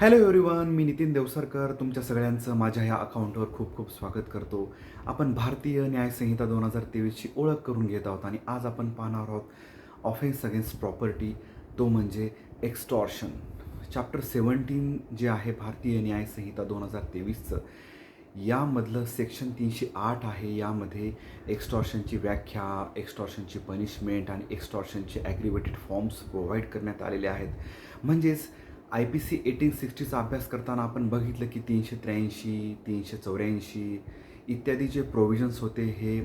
Hello everyone मी नितीन देवसरकर. तुमच्या सगळ्यांचं माझ्या ह्या अकाउंटवर खूप खूप स्वागत करतो. आपण भारतीय न्यायसंहिता दोन हजार तेवीसची ओळख करून घेत आहोत आणि आज आपण पाहणार आहोत ऑफेन्स अगेन्स्ट प्रॉपर्टी तो म्हणजे एक्स्टॉर्शन चॅप्टर सेवन्टीन जे आहे भारतीय न्यायसंहिता दोन हजार तेवीसचं यामधलं सेक्शन तीनशे आठ आहे. यामध्ये एक्स्टॉर्शनची व्याख्या एक्स्टॉर्शनची पनिशमेंट आणि एक्स्टॉर्शनचे ॲग्रिवेटेड फॉर्म्स प्रोव्हाइड करण्यात आलेले आहेत. म्हणजेच आय पी सी एटीन सिक्स्टीचा अभ्यास करताना आपण बघितलं की तीनशे त्र्याऐंशी तीनशे चौऱ्याऐंशी इत्यादी जे प्रोव्हिजन्स होते हे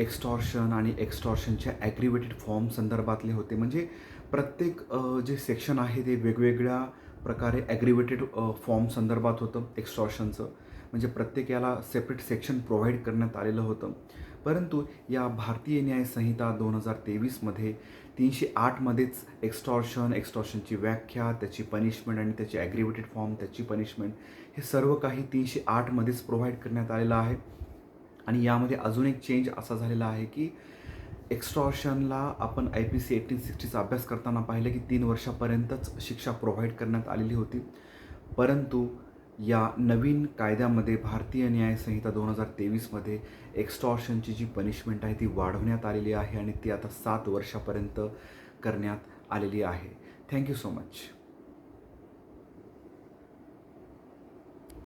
एक्स्टॉर्शन आणि एक्स्टॉर्शनच्या ॲग्रिवेटेड फॉर्म संदर्भातले होते. म्हणजे प्रत्येक जे सेक्शन आहे ते वेगवेगळ्या प्रकारे ॲग्रिवेटेड फॉर्म संदर्भात होतं एक्स्टॉर्शनचं म्हणजे प्रत्येक याला सेपरेट सेक्शन प्रोव्हाइड करण्यात आलेलं होतं. परंतु या भारतीय न्याय संहिता दोन हजार तेवीसमध्ये तीनशे आठमध्येच एक्स्टॉर्शन एक्स्टॉर्शनची व्याख्या त्याची पनिशमेंट आणि त्याची ॲग्रिवेटेड फॉर्म त्याची पनिशमेंट हे सर्व काही तीनशे आठमध्येच प्रोव्हाइड करण्यात आलेलं आहे. आणि यामध्ये अजून एक चेंज असा झालेला आहे की एक्स्टॉर्शनला आपण आय पी सी एटीन सिक्स्टीचा अभ्यास करताना पाहिलं की तीन वर्षापर्यंतच शिक्षा प्रोव्हाइड करण्यात आलेली होती. परंतु या नवीन कायद्यामध्ये भारतीय न्याय संहिता दोन हजार तेवीसमध्ये एक्स्टॉर्शनची जी पनिशमेंट आहे ती वाढवण्यात आलेली आहे आणि ती आता सात वर्षापर्यंत करण्यात आलेली आहे. Thank you so much